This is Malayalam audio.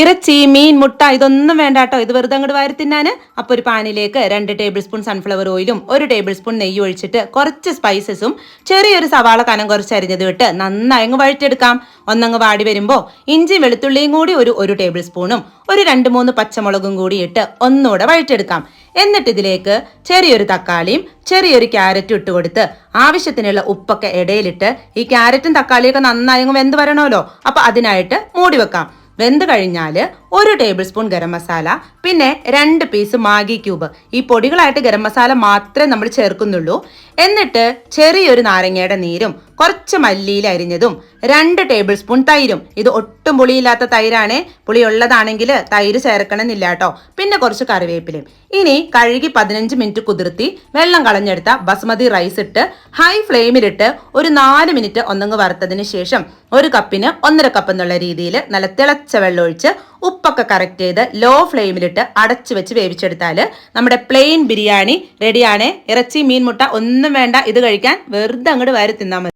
ഇറച്ചി മീൻ മുട്ട ഇതൊന്നും വേണ്ട കേട്ടോ ഇത് വെറുതെ അങ്ങോട്ട് വാരി തിന്നാന്. അപ്പോൾ ഒരു പാനിലേക്ക് രണ്ട് ടേബിൾ സ്പൂൺ സൺഫ്ലവർ ഓയിലും ഒരു ടേബിൾ സ്പൂൺ നെയ്യ് ഒഴിച്ചിട്ട് കുറച്ച് സ്പൈസസും ചെറിയൊരു സവാള കനം കുറച്ച് അരിഞ്ഞത് വിട്ട് നന്നായി അങ്ങ് വഴറ്റെടുക്കാം ഒന്നങ്ങ് വാടി വരുമ്പോൾ ഇഞ്ചി വെളുത്തുള്ളിയും കൂടി ഒരു ഒരു ടേബിൾ സ്പൂണും ഒരു രണ്ട് മൂന്ന് പച്ചമുളകും കൂടി ഇട്ട് ഒന്നുകൂടെ വഴറ്റെടുക്കാം എന്നിട്ട് ഇതിലേക്ക് ചെറിയൊരു തക്കാളിയും ചെറിയൊരു ക്യാരറ്റും ഇട്ട് കൊടുത്ത് ആവശ്യത്തിനുള്ള ഉപ്പൊക്കെ ഇടയിലിട്ട് ഈ ക്യാരറ്റും തക്കാളിയൊക്കെ നന്നായി അങ്ങ് വെന്ത് വരണമല്ലോ. അപ്പോൾ അതിനായിട്ട് മൂടി വെക്കാം. വെന്ത് കഴിഞ്ഞാൽ ഒരു ടേബിൾ സ്പൂൺ ഗരം മസാല പിന്നെ രണ്ട് പീസ് മാഗി ക്യൂബ് ഈ പൊടികളായിട്ട് ഗരം മസാല മാത്രമേ നമ്മൾ ചേർക്കുന്നുള്ളൂ. എന്നിട്ട് ചെറിയൊരു നാരങ്ങയുടെ നീരും കുറച്ച് മല്ലിയിൽ അരിഞ്ഞതും രണ്ട് ടേബിൾ സ്പൂൺ തൈരും. ഇത് ഒട്ടും പുളിയില്ലാത്ത തൈരാണേ. പുളി ഉള്ളതാണെങ്കിൽ തൈര് ചേർക്കണമെന്നില്ല കേട്ടോ. പിന്നെ കുറച്ച് കറിവേപ്പിലയും. ഇനി കഴുകി പതിനഞ്ച് മിനിറ്റ് കുതിർത്തി വെള്ളം കളഞ്ഞെടുത്ത ബസ്മതി റൈസ് ഇട്ട് ഹൈ ഫ്ലെയിമിലിട്ട് ഒരു നാല് മിനിറ്റ് ഒന്നങ്ങ് വറുത്തതിന് ശേഷം ഒരു കപ്പിന് ഒന്നര കപ്പ് എന്നുള്ള രീതിയിൽ നല്ല തിളച്ച വെള്ളം ഒഴിച്ച് ഉപ്പൊക്കെ കറക്റ്റ് ചെയ്ത് ലോ ഫ്ലെയിമിലിട്ട് അടച്ചു വെച്ച് വേവിച്ചെടുത്താൽ നമ്മുടെ പ്ലെയിൻ ബിരിയാണി റെഡിയാണ് ഇറച്ചി മീൻ മുട്ട ഒന്നും വേണ്ട. ഇത് കഴിക്കാൻ വെറുതെ അങ്ങോട്ട് വരെ തിന്നാൽ മതി.